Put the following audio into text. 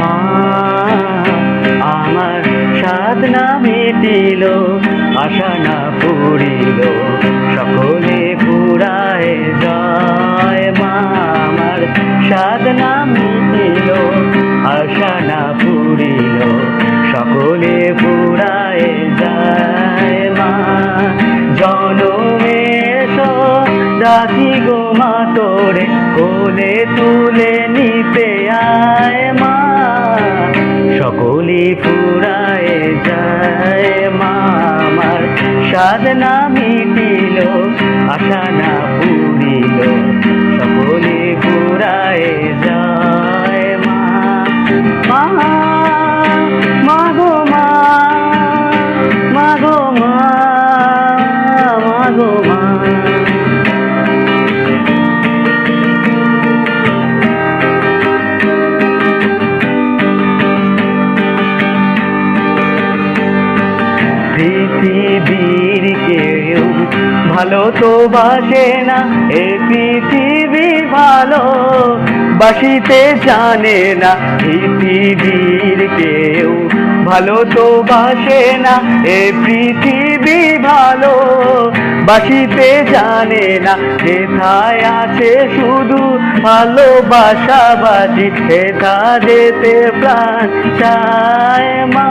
মা, আমার সাধনা না আশা না পুরিল সকলে পুরায় জয় মা, আমার সাধনা না মিটিল, আশা না পুরিল সকলে পুরায় যায় মা। জনমেশ রাখি গো মা, তোরে কোলে তুলে নিতে সকলে ফুরায় যায় মা আমার। সাধনা মিটিল আশা না পুরিল সকলে ফুরায় যায় মা পৃথিবীর কেউ ভালো তো বাসে না, এ পৃথিবী ভালো। বাসিতে জানে না, পৃথিবীর কেউ ভালো তো বাসে না, এ পৃথিবী ভালো। বাসিতে জানে না যেথায় আছে শুধু ভালোবাসা বাজি হেথা যেতে প্রাণ চায় মা।